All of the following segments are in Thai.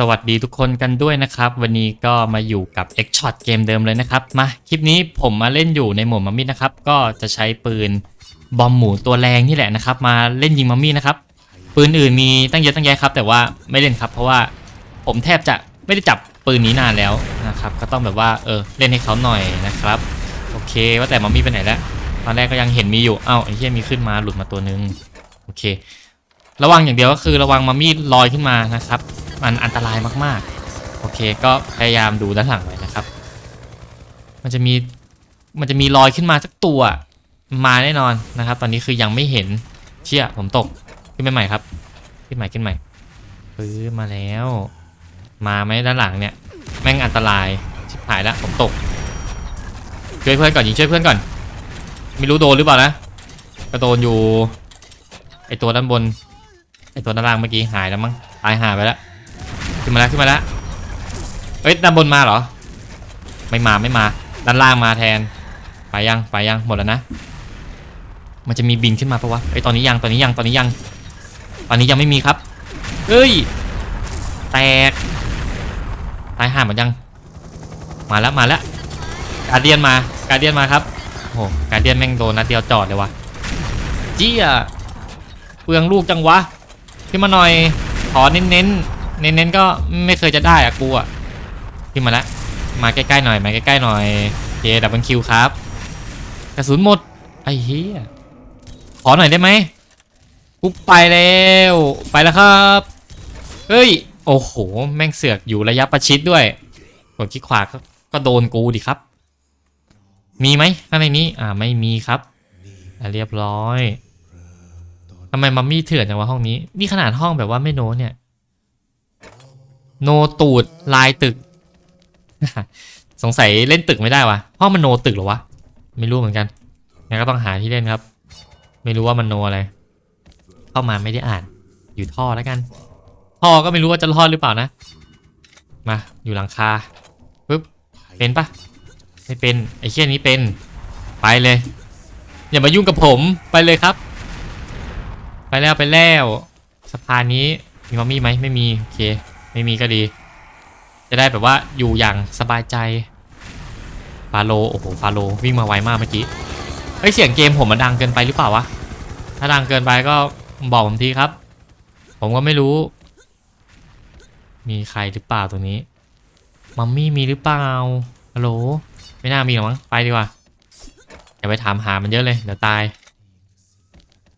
สวัสดีทุกคนกันด้วยนะครับ วันนี้ก็มาอยู่กับ X Shot เกมเดิมเลยนะครับ มาคลิปนี้ผมมาเล่นอยู่ในโหมดมัมมี่นะครับ ก็จะใช้ปืนบอมหมูตัวแรงนี่แหละนะครับ มาเล่นยิงมัมมี่นะครับ ปืนอื่นมีตั้งเยอะตั้งแยะครับ แต่ว่าไม่เล่นครับ เพราะว่าผมแทบจะไม่ได้จับปืนนี้นานแล้วนะครับ ก็ต้องแบบว่าเออเล่นให้เขาหน่อยนะครับ โอเค ว่าแต่มัมมี่ไปไหนแล้วตอนแรกก็ยังเห็นมีอยู่เอ้าไอ้เหี้ยมีขึ้นมาหลุดมาตัวนึงโอเค ระวังอย่างเดียวก็คือระวังมัมมี่ลอยขึ้นมานะครับ มันอันตรายมากๆ โอเคก็พยายามดูด้านหลังไว้นะครับ มันจะมีมันจะมีรอยขึ้นมาสักตัวมาแน่นอนนะครับ ตอนนี้คือยังไม่เห็นเชี่ยผมตกขึ้นไปใหม่ครับ ขึ้นใหม่ขึ้นใหม่ปื้อมาแล้ว มาไหมด้านหลังเนี่ย แม่งอันตรายชิบหายแล้วผมตกช่วยเพื่อนก่อนยิงช่วยเพื่อนก่อนไม่รู้โดนหรือเปล่านะก็โดนอยู่ไอตัวด้านบนไอตัวด้านล่างเมื่อกี้หายแล้วมั้งตายหายไปแล้ว ขึ้นมาแล้วขึ้นมาแล้วเอ้ยด้านบนมาเหรอ ไม่มาไม่มา ด้านล่างมาแทน ไปยังไปยังหมดแล้วนะ มันจะมีบินขึ้นมาปะวะไอยตอนนี้ยังตอนนี้ยังตอนนี้ยัง ตอนนี้ยังไม่มีครับเอ้ย แตก ตายห่าหมดยัง มาแล้วมาแล้ว การเดียนมา การเดียนมาครับโอ้โหการเดียนแม่งโดนนัดเดียวจอดเลยวะเจี้ยเปลืองลูกจังวะ ขึ้นมาหน่อยขอเน้นเน้นๆ เน้นๆก็ไม่เคยจะได้อะกูอะขึ้นมาแล้วมาใกล้ๆหน่อยมาใกล้ๆหน่อยเคดับเบิลคิวครับ กระสุนหมดไอ้เหี้ยขอหน่อยได้ไหมกูไปแล้วไปแล้วครับ เฮ้ยโอ้โห แม่งเสือกอยู่ระยะประชิดด้วยกดคลิกขวาก็ก็โดนกูดิครับ มีไหมข้างในนี้ อ่าไม่มีครับเรียบร้อยทำไมมัมมี่เถื่อนจังวะห้องนี้ นี่ขนาดห้องแบบว่าไม่โนเนี่ย โนตูดลายตึก สงสัยเล่นตึกไม่ได้วะห้องมันโนตึกหรอวะ ไม่รู้เหมือนกัน งั้นก็ต้องหาที่เล่นครับ ไม่รู้ว่ามันโนอะไร เข้ามาไม่ได้อ่าน อยู่ท่อแล้วกัน ท่อก็ไม่รู้ว่าจะรอดหรือเปล่านะ มา อยู่หลังคาปึ๊บ เป็นปะไม่เป็น ไอ้เชี่ยนี้เป็น ไปเลย อย่ามายุ่งกับผม ไปเลยครับ ไปแล้วไปแล้ว สะพานนี้มีมัมมี่ไหมไม่มี โอเค ไม่มีก็ดี จะได้แบบว่าอยู่อย่างสบายใจฟาโลโอ้โหฟาโลวิ่งมาไวมากเมื่อกี้เฮ้ยเสียงเกมผมมันดังเกินไปหรือเปล่าวะถ้าดังเกินไปก็บอกผมทีครับ ผมก็ไม่รู้ มีใครหรือเปล่าตรงนี้มัมมี่มีหรือเปล่าฮัลโหลไม่น่ามีหรอกมั้งไปดีกว่าอย่าไปถามหามันเยอะเลยเดี๋ยวตาย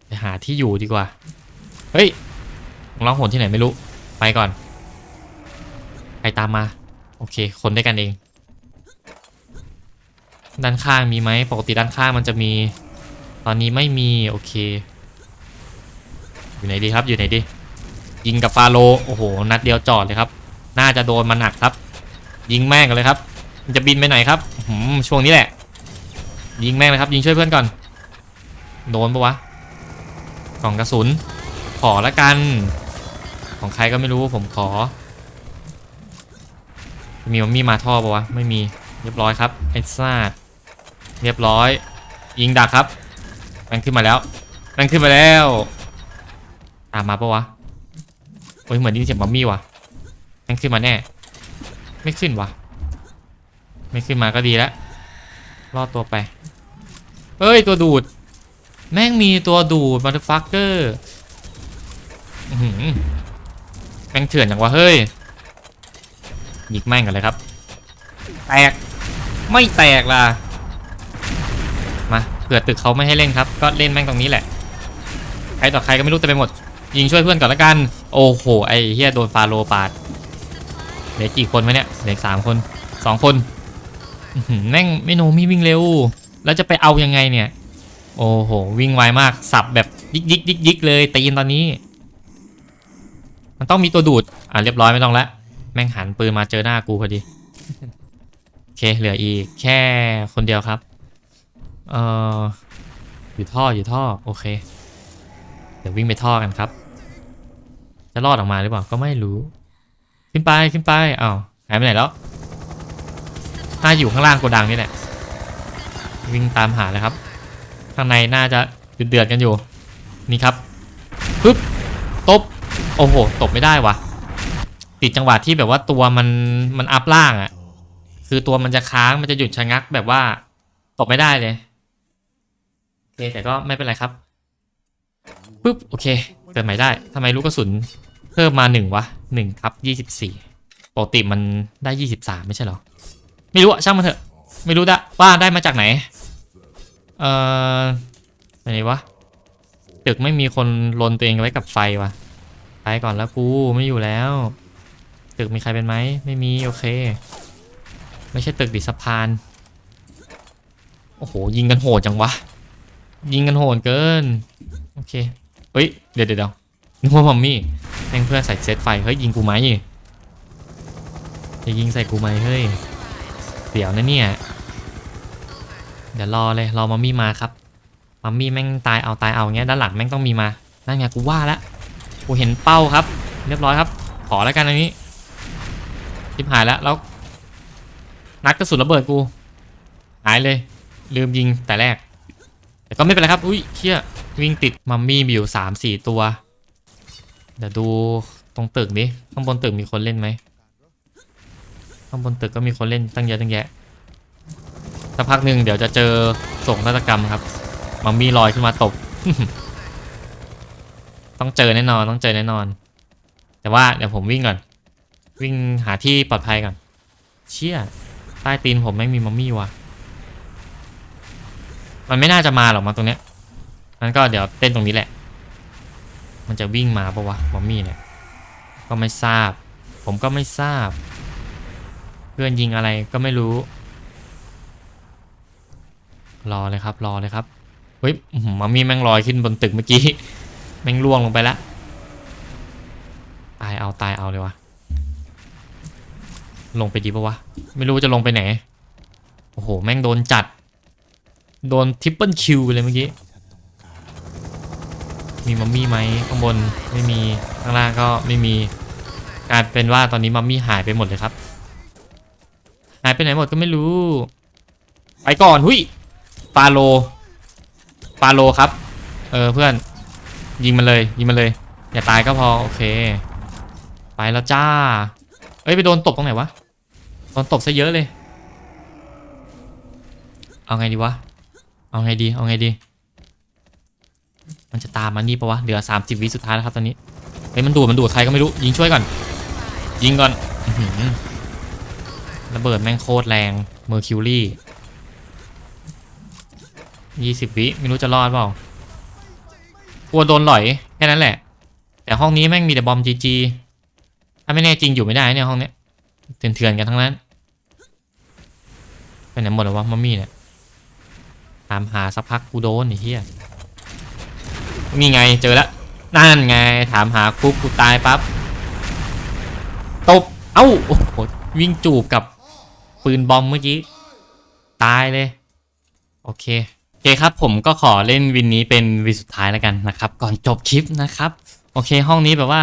ไปหาที่อยู่ดีกว่า เฮ้ยของโหนที่ไหนไม่รู้ ไปก่อน ใครตามมา โอเค คนด้วยกันเอง ด้านข้างมีไหมปกติด้านข้างมันจะมี ตอนนี้ไม่มีโอเค อยู่ไหนดีครับ อยู่ไหนดียิงกับฟาโลโอ้โห นัดเดียวจอดเลยครับ น่าจะโดนมันหนักครับ ยิงแม่งกันเลยครับ มันจะบินไปไหนครับหืมช่วงนี้แหละ ยิงแม่งเลยครับ ยิงช่วยเพื่อนก่อน โดนปะวะ กล่องกระสุน ขอละกัน ของใครก็ไม่รู้ผมขอ มีมัมมี่มาท่อปะวะ ไม่มี เรียบร้อยครับ ไอ้ซาดเรียบร้อย ยิงดักครับม่งขึ้นมาแล้วม่งขึ้นมาแล้ว ตามมาปะวะ โอ้ยเหมือนได้ยินเสียงมัมมี่วะม่งขึ้นมาแน่ ไม่ขึ้นวะไม่ขึ้นมาก็ดีแล้ว รอดตัวไปเฮ้ย ตัวดูด แม่งมีตัวดูดมาร์ฟักเกอร์แม่งเถื่อนอย่างวะเฮ้ย หยิกแม่งกันเลยครับ แตก ไม่แตกล่ะ มาเผื่อตึกเขาไม่ให้เล่นครับ ก็เล่นแม่งตรงนี้แหละ ใครต่อใครก็ไม่รู้เต็มไปหมด ยิงช่วยเพื่อนก่อนละกัน โอ้โห ไอ้เฮียโดนฟาโลปาด เหลือกี่คนวะเนี่ย เหลือสามคนสองคนอื้อหือแม่งไม่โนมีวิ่งเร็ว แล้วจะไปเอายังไงเนี่ย โอ้โห วิ่งไวมาก สับแบบยิกยิกยิกยิกเลยตีนตอนนี้ มันต้องมีตัวดูด อะเรียบร้อยไม่ต้องละ แม่งหันปืนมาเจอหน้ากูพอดีโอเคเหลืออีกแค่คนเดียวครับ เอ่ออยู่ท่ออยู่ท่อโอเค เดี๋ยววิ่งไปท่อกันครับ จะรอดออกมาหรือเปล่าก็ไม่รู้ ขึ้นไปขึ้นไปอ้าวหายไปไหนแล้วน่าอยู่ข้างล่างโกดังนี่แหละวิ่งตามหาเลยครับ ข้างในน่าจะเดือดกันอยู่ นี่ครับปึ๊บตบ โอ้โห ตบไม่ได้วะ ติดจังหวะที่แบบว่าตัวมันมันอัพล่างอะ่ะ คือตัวมันจะค้างมันจะหยุดชะงักแบบว่าตบไม่ได้เลยโอเคแต่ก็ไม่เป็นไรครับปุ๊บโอเคเกิดใหม่ได้ทำไมลูกกระสุนเพิ่มมาหนึ่งวะหนึ่งครับยี่สิบสี่ปกติมันได้ยี่สิบสามไม่ใช่หรอ ไม่รู้อะช่างมันเถอะ ไม่รู้ดะว่าได้มาจากไหน เอ่อไหนวะตึกไม่มีคนลนตัวเองไว้กับไฟวะไปก่อนแล้วกูไม่อยู่แล้ว ตึกมีใครเป็นไหมไม่มีโอเค ไม่ใช่ตึกดิสะพานโอ้โหยิงกันโหดจังวะ ยิงกันโหดเกินโอเคเฮ้ยเดี๋ยวเดี๋ยวเดี๋ยวนึกว่ามัมมี่แม่งเพื่อนใส่เซตไฟเฮ้ยยิงกูไหมจะยิงใส่กูไหมเฮ้ยเดี๋ยวนะเนี่ยเดี๋ยวรอเลยรอมัมมี่มาครับมัมมี่แม่งตายเอาตายเอาเงี้ยด้านหลังแม่งต้องมีมานั่นไงกูว่าล้วกูเห็นเป้าครับ เรียบร้อยครับ ขอแล้วกันอันนี้ ทิพหายแล้วแล้ว นัดกระสุนระเบิดกู หายเลย ลืมยิงแต่แรก แต่ก็ไม่เป็นไรครับ อุ้ยเชี่ยวิ่งติดมัมมี่มีอยู่สามสี่ตัว เดี๋ยวดูตรงตึกดิข้างบนตึกมีคนเล่นไหมข้างบนตึกก็มีคนเล่นตั้งเยอะตั้งแยะสักพักหนึ่งเดี๋ยวจะเจอส่งนาฏกรรมครับ มัมมี่ลอยขึ้นมาตก ต้องเจอแน่นอนต้องเจอแน่นอน แต่ว่าเดี๋ยวผมวิ่งก่อน วิ่งหาที่ปลอดภัยก่อน เชี่ยใต้ตีนผมไม่มีมัมมี่วะมันไม่น่าจะมาหรอกมาตรงเนี้ยงั้นก็เดี๋ยวเต้นตรงนี้แหละ มันจะวิ่งมาปะวะมัมมี่เนี่ย ก็ไม่ทราบ ผมก็ไม่ทราบ เพื่อนยิงอะไรก็ไม่รู้ รอเลยครับ รอเลยครับ เฮ้ยมัมมี่แม่งลอยขึ้นบนตึกเมื่อกี้ แม่งล่วงลงไปล้วตายเอาตายเอาเลยวะ ลงไปดีปะวะ ไม่รู้จะลงไปไหน โอ้โห แม่งโดนจัด โดนทริปเปิลคิวเลยเมื่อกี้ มีมัมมี่ไหมข้างบนไม่มี ข้างล่างก็ไม่มีกลายเป็นว่าตอนนี้มัมมี่หายไปหมดเลยครับ หายไปไหนหมดก็ไม่รู้ ไปก่อนหุยปาโล ปาโลครับ เออเพื่อน ยิงมันเลย ยิงมันเลย อย่าตายก็พอ โอเค ไปแล้วจ้า อ้ยไปโดนตบตรงไหนวะโดนตบซะเยอะเลย เอาไงดีวะ เอาไงดี เอาไงดี มันจะตามมานี่ปะวะ เหลือ 30 วิสุดท้ายแล้วครับตอนนี้ เฮ้ยมันดูดมันดูดใครก็ไม่รู้ ยิงช่วยก่อน ยิงก่อนระเบิดแม่งโคตรแรงเมอร์คิวรี่ยี่สิบวิไม่รู้จะรอดเปล่ากลัวโดนหลอย แค่นั้นแหละ แต่ห้องนี้แม่งมีแต่บอมจีจี ถ้าไม่แน่จริงอยู่ไม่ได้เนี่ยห้องเนี้ยเถื่อนๆกันทั้งนั้นไปไหนหมดแล้ววะมัมมี่เนี่ยตามหาสักพักกูโดนไอ้เหี้ยนี่ไงเจอแล้วนั่นไงถามหาปุ๊บกูตายปั๊บตบเอ้าโอ้โหวิ่งจูบกับปืนบอมเมื่อกี้ ตายเลย โอเคโอเคครับผมก็ขอเล่นวินนี้เป็นวินสุดท้ายแล้วกันนะครับ ก่อนจบคลิปนะครับ โอเคห้องนี้แบบว่า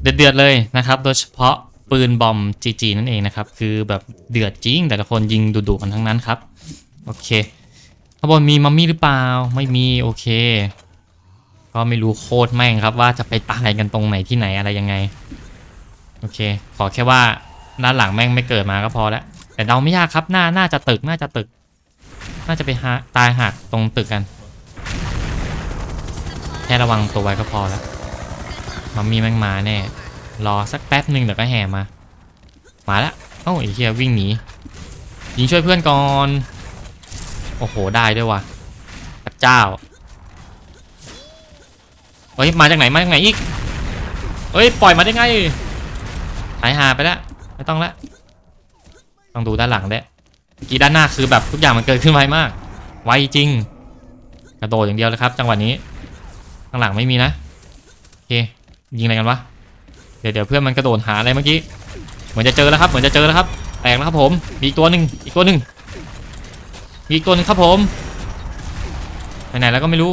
เดือดๆเลยนะครับ โดยเฉพาะปืนบอม GG นั่นเองนะครับ คือแบบเดือดจริง แต่ละคนยิงดุๆกันทั้งนั้นครับ โอเคข้างบนมีมัมมี่หรือเปล่า ไม่มี โอเค ก็ไม่รู้โคตรแม่งครับว่าจะไปตายกันตรงไหนที่ไหนอะไรยังไง โอเค ขอแค่ว่าด้านหลังแม่งไม่เกิดมาก็พอแล้ว แต่เดาไม่ยากครับ น่า น่าจะตึก น่าจะตึก น่าจะไปหาตายหักตรงตึกกัน แค่ระวังตัวไว้ก็พอแล้ว มัมมี่แม่งมาแน่ รอสักแป๊บหนึ่งเดี๋ยวก็แห่มา มาแล้วเอ้าไอ้เหี้ยวิ่งหนียิงช่วยเพื่อนก่อน โอ้โหได้ด้วยว่ะพระเจ้าเฮ้ยมาจากไหนมาจากไหนอีกเฮ้ยปล่อยมาได้ไงหายหาไปแล้วไม่ต้องละต้องดูด้านหลังด้วยกี้ด้านหน้าคือแบบทุกอย่างมันเกิดขึ้นไวมาก ไวจริง กระโดดอย่างเดียวเลยครับ จังหวะนี้ข้างหลังไม่มีนะโอเค ยิงอะไรกันวะเดี๋ยวเดี๋ยวเพื่อนมันกระโดดหาอะไรเมื่อกี้เหมือนจะเจอแล้วครับเหมือนจะเจอแล้วครับแตกแล้วครับผมมีอีกตัวหนึ่งอีกตัวหนึ่งมีอีกตัวหนึ่งครับผมไปไหนแล้วก็ไม่รู้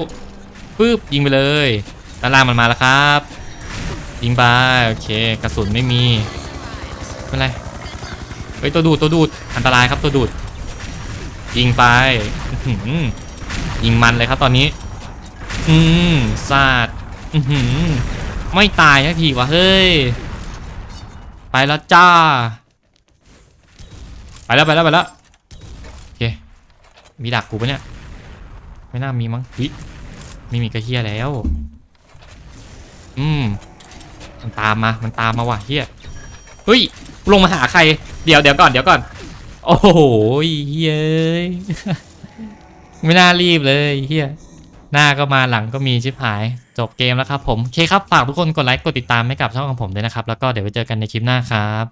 ปึ๊บยิงไปเลยด้านล่างมันมาแล้วครับ ยิงไปโอเคกระสุนไม่มีเป็นไรเฮ้ยตัวดูดตัวดูดอันตรายครับตัวดูด ยิงไปยิงมันเลยครับตอนนี้ อืมซาดอื้อหือ ไม่ตายสักทีวะเฮ้ย ไปแล้วจ้า ไปแล้วไปแล้วไปแล้วโอเค มีดักกูปะเนี่ย ไม่น่ามีมั้งวิไม่มีกระเฮียแล้ว อืม มันตามมา มันตามมาว่ะเฮียเฮ้ย ลงมาหาใคร เดี๋ยวเดี๋ยวก่อนเดี๋ยวก่อน โอ้โหเฮียไม่น่ารีบเลยเฮีย หน้าก็มาหลังก็มีชิบหาย จบเกมแล้วครับผม โอเคครับ ฝากทุกคนกดไลค์กดติดตามให้กับช่องของผมด้วยนะครับ แล้วก็เดี๋ยวไปเจอกันในคลิปหน้าครับ